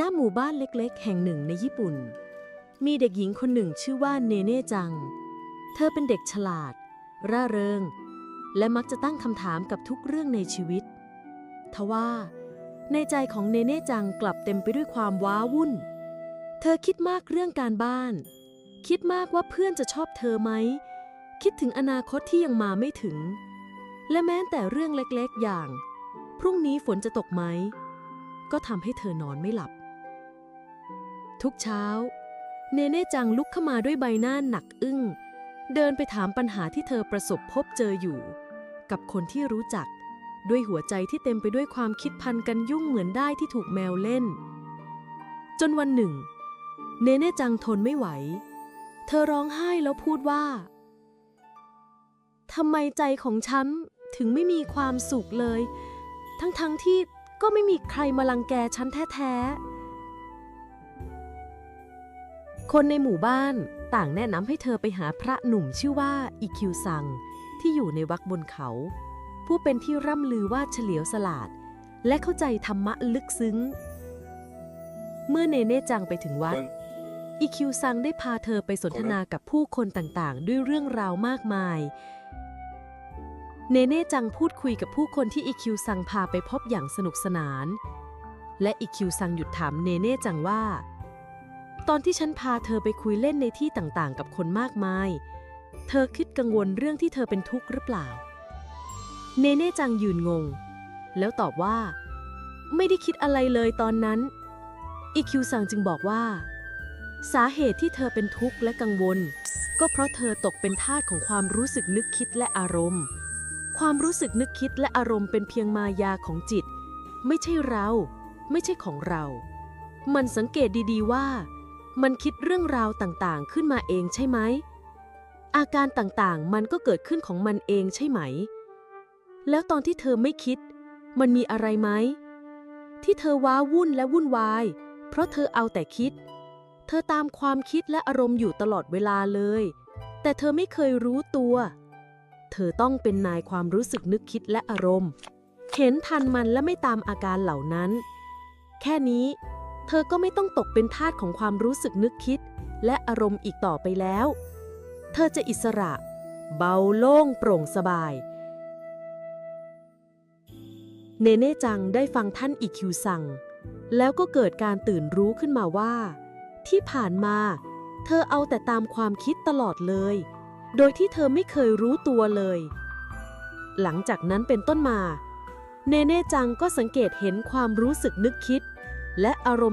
ณหมู่บ้านเล็กๆ แห่งหนึ่งในญี่ปุ่น มีเด็กหญิงคนหนึ่งชื่อว่าเนเน่จัง เธอเป็นเด็กฉลาด ร่าเริง และมักจะตั้งคำถามกับทุกเรื่องในชีวิต ทว่า ในใจของเนเน่จังกลับเต็มไปด้วยความว้าวุ่น เธอคิดมากเรื่องการบ้าน คิดมากว่าเพื่อนจะชอบเธอไหม คิดถึงอนาคตที่ยังมาไม่ถึง และแม้แต่เรื่องเล็กๆ อย่าง พรุ่งนี้ฝนจะตกไหม ก็ทำให้เธอนอนไม่หลับ ทุกเช้า เนเน่จังลุกเข้ามาด้วยใบหน้าหนักอึ้ง เดินไปถามปัญหาที่เธอประสบพบเจออยู่ กับคนที่รู้จัก ด้วยหัวใจที่เต็มไปด้วยความคิดพันกันยุ่งเหมือนได้ที่ถูกแมวเล่น จนวันหนึ่ง เนเน่จังทนไม่ไหว เธอร้องไห้แล้วพูดว่าทำไมใจของฉันถึงไม่มีความสุขเลย ทั้งๆทที่ก็ไม่มีใครมาลังแกฉันแท้ๆ คนในหมู่บ้านต่างแนะนำให้เธอไปหาพระหนุ่มชื่อว่าอิคิวซัง ที่อยู่ในวักบนเขา ผู้เป็นที่ร่ำลือว่าเฉลียวสลาด และเข้าใจธรรมะลึกซึ้ง เมื่อเนเน่จังไปถึงวัดอีคิวซังได้พาเธอไปสนทนากับผู้คนต่างๆ ด้วยเรื่องราวมากมาย เนเน่จังพูดคุยกับผู้คนที่อีคิวซังพาไปพบอย่างสนุกสนาน และอีคิวซังหยุดถามเนเน่จังว่า ตอนที่ฉันพาเธอไปคุยเล่นในที่ต่างๆ กับคนมากมาย เธอคิดกังวลเรื่องที่เธอเป็นทุกข์หรือเปล่า เนเน่จังยืนงง แล้วตอบว่า ไม่ได้คิดอะไรเลยตอนนั้น อีคิวซังจึงบอกว่า สาเหตุที่เธอเป็นทุกข์และกังวล ก็เพราะเธอตกเป็นทาสของความรู้สึกนึกคิดและอารมณ์ ความรู้สึกนึกคิดและอารมณ์เป็นเพียงมายาของจิต ไม่ใช่เรา ไม่ใช่ของเรา มันสังเกตดีๆว่า มันคิดเรื่องราวต่างๆ ขึ้นมาเองใช่ไหม อาการต่างๆ มันก็เกิดขึ้นของมันเองใช่ไหม แล้วตอนที่เธอไม่คิด มันมีอะไรไหม ที่เธอว้าวุ่นและวุ่นวาย เพราะเธอเอาแต่คิด เธอตามความคิดและอารมณ์อยู่ตลอดเวลาเลย แต่เธอไม่เคยรู้ตัว เธอต้องเป็นนายความรู้สึกนึกคิดและอารมณ์ เห็นทันมันและไม่ตามอาการเหล่านั้น แค่นี้ เธอก็ไม่ต้องตกเป็นทาสของความรู้สึกนึกคิด และอารมณ์อีกต่อไปแล้ว เธอจะอิสระ เบาโล่งโปร่งสบาย เนเน่จังได้ฟังท่านอิคิวซังแล้วก็เกิดการตื่นรู้ขึ้นมาว่า ที่ผ่านมา เธอเอาแต่ตามความคิดตลอดเลย โดยที่เธอไม่เคยรู้ตัวเลย หลังจากนั้นเป็นต้นมา เนเน่จังก็สังเกตเห็นความรู้สึกนึกคิด และอารมณ์